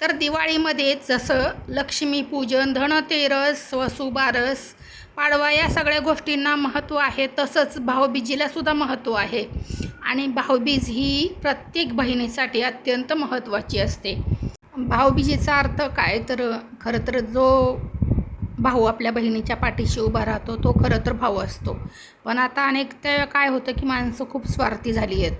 तर दिवाळीमध्ये जसं लक्ष्मीपूजन धनतेरस वसुबारस पाडवा या सगळ्या गोष्टींना महत्त्व आहे. तसंच भाऊबीजीलासुद्धा महत्त्व आहे. आणि भाऊबीज ही प्रत्येक बहिणीसाठी अत्यंत महत्त्वाची असते. भाऊबीजेचा अर्थ काय? तर खरं तर जो भाऊ आपल्या बहिणीच्या पाठीशी उभा राहतो तो खरं तर भाऊ असतो. पण आता अनेक त्या काय होतं की माणसं खूप स्वार्थी झाली आहेत.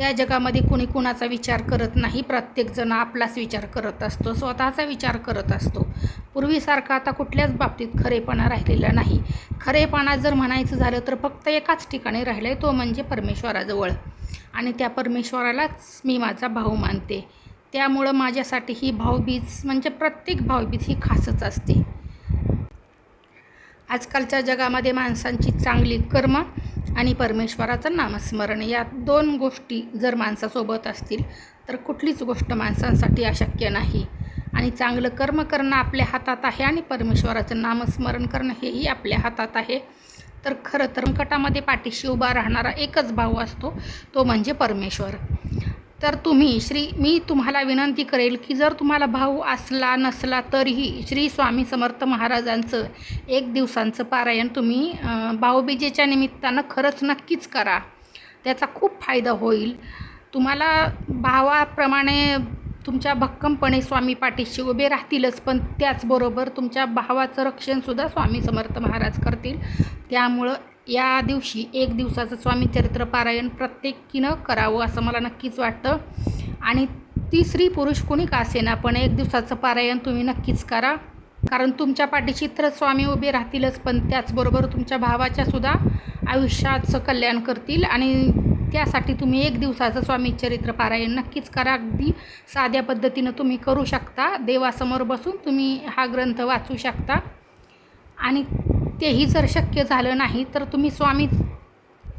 या जगामध्ये कुणी कुणाचा विचार करत नाही प्रत्येकजण आपलाच विचार करत असतो स्वतःचा विचार करत असतो. पूर्वीसारखा आता कुठल्याच बाबतीत खरेपणा राहिलेला नाही. खरेपणा जर म्हणायचं झालं तर फक्त एकाच ठिकाणी राहिलं आहे तो म्हणजे परमेश्वराजवळ. आणि त्या परमेश्वरालाच मी माझा भाऊ मानते. त्यामुळं माझ्यासाठी ही भाऊबीज म्हणजे प्रत्येक भाऊबीज ही खासच असते. आजकालच्या जगामध्ये माणसांची चांगली कर्म आणि परमेश्वराचं नामस्मरण या दोन गोष्टी जर माणसासोबत असतील तर कुठलीच गोष्ट माणसांसाठी अशक्य नाही. आणि चांगलं कर्म करणं आपल्या हातात आहे आणि परमेश्वराचं नामस्मरण करणं हेही आपल्या हातात आहे. तर खरं तर संकटामध्ये पाठीशी उभा राहणारा एकच भाऊ असतो तो म्हणजे परमेश्वर. तर तुम्ही श्री मी तुम्हाला विनंती करेल की जर तुम्हाला भाऊ असला नसला तरीही श्री स्वामी समर्थ महाराजांचं एक दिवसांचं पारायण तुम्ही भाऊबीजेच्या निमित्तानं खरंच नक्कीच करा. त्याचा खूप फायदा होईल. तुम्हाला भावाप्रमाणे तुमच्या भक्कमपणे स्वामी पाठीशी उभे राहतीलच पण त्याचबरोबर तुमच्या भावाचं रक्षणसुद्धा स्वामी समर्थ महाराज करतील. त्यामुळं या दिवशी एक दिवसाचं स्वामी चरित्र पारायण प्रत्येकीनं करावं असं मला नक्कीच वाटतं. आणि ती स्त्री पुरुष कोणी का असेना पण एक दिवसाचं पारायण तुम्ही नक्कीच करा. कारण तुमच्या पाठीशी तर स्वामी उभे राहतीलच पण त्याचबरोबर तुमच्या भावाच्या सुद्धा आयुष्याचं कल्याण करतील. आणि त्यासाठी तुम्ही एक दिवसाचं स्वामी चरित्र पारायण नक्कीच करा. अगदी साध्या पद्धतीनं तुम्ही करू शकता. देवासमोर बसून तुम्ही हा ग्रंथ वाचू शकता. आणि तेही जर शक्य झालं नाही तर तुम्ही स्वामी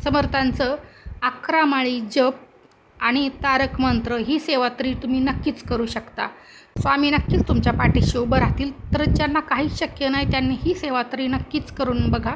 समर्थांचं अकरा माळी जप आणि तारक मंत्र ही सेवा तरी तुम्ही नक्कीच करू शकता. स्वामी नक्कीच तुमच्या पाठीशी उभं राहतील तर ज्यांना काहीच शक्य नाही त्यांनी ही सेवा तरी नक्कीच करून बघा.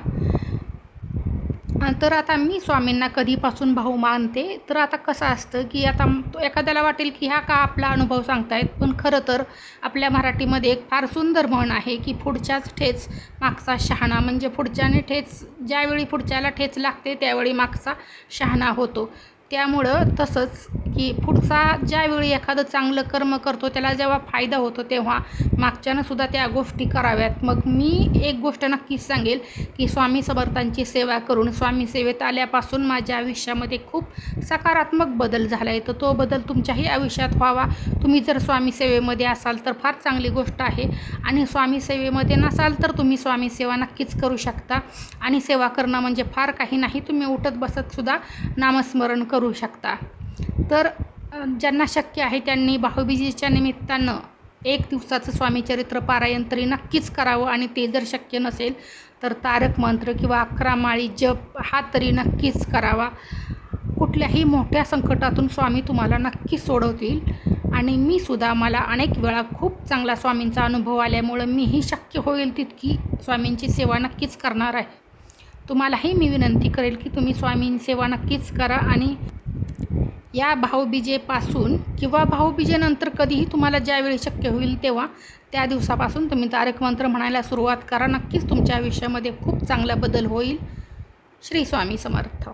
तर आता मी स्वामींना कधीपासून भाऊ मानते? तर आता कसं असतं की आता एखाद्याला वाटेल की ह्या का आपला अनुभव सांगतायत? पण खरं तर आपल्या मराठीमध्ये एक फार सुंदर म्हण आहे की पुढच्याच ठेच मागचा शहाणा. म्हणजे पुढच्याने ठेच ज्यावेळी पुढच्याला ठेच लागते त्यावेळी मागचा शहाणा होतो. त्यामुळं तसंच की पुढचा ज्यावेळी एखादं चांगलं कर्म करतो त्याला जेव्हा फायदा होतो तेव्हा मागच्यानं सुद्धा त्या गोष्टी कराव्यात. मग मी एक गोष्ट नक्कीच सांगेल की स्वामी समर्थांची सेवा करून स्वामी सेवेत आल्यापासून माझ्या आयुष्यामध्ये खूप सकारात्मक बदल झाला आहे तर तो बदल तुमच्याही आयुष्यात व्हावा. तुम्ही जर स्वामी सेवेमध्ये असाल तर फार चांगली गोष्ट आहे. आणि स्वामी सेवेमध्ये नसाल तर तुम्ही स्वामी सेवा नक्कीच करू शकता. आणि सेवा करणं म्हणजे फार काही नाही. तुम्ही उठत बसतसुद्धा नामस्मरण करू करू शकता. तर ज्यांना शक्य आहे त्यांनी भाऊबीजेच्या निमित्तानं एक दिवसाचं स्वामीचरित्र पारायण तरी नक्कीच करावं आणि ते जर शक्य नसेल तर तारक मंत्र किंवा अकरा माळी जप हा तरी नक्कीच करावा. कुठल्याही मोठ्या संकटातून स्वामी तुम्हाला नक्की सोडवतील आणि मी सुद्धा मला अनेक वेळा खूप चांगला स्वामींचा अनुभव आल्यामुळं मीही शक्य होईल तितकी स्वामींची सेवा नक्कीच करणार आहे. तुम्हालाही मी विनंती करेल की तुम्ही स्वामींची सेवा नक्कीच करा आणि या भाऊबीजेपासून किंवा भाऊबीजेनंतर कधीही तुम्हाला ज्यावेळी शक्य होईल तेव्हा त्या दिवसापासून तुम्ही तारक मंत्र म्हणायला सुरुवात करा. नक्कीच तुमच्या आयुष्यामध्ये खूप चांगला बदल होईल. श्री स्वामी समर्थ.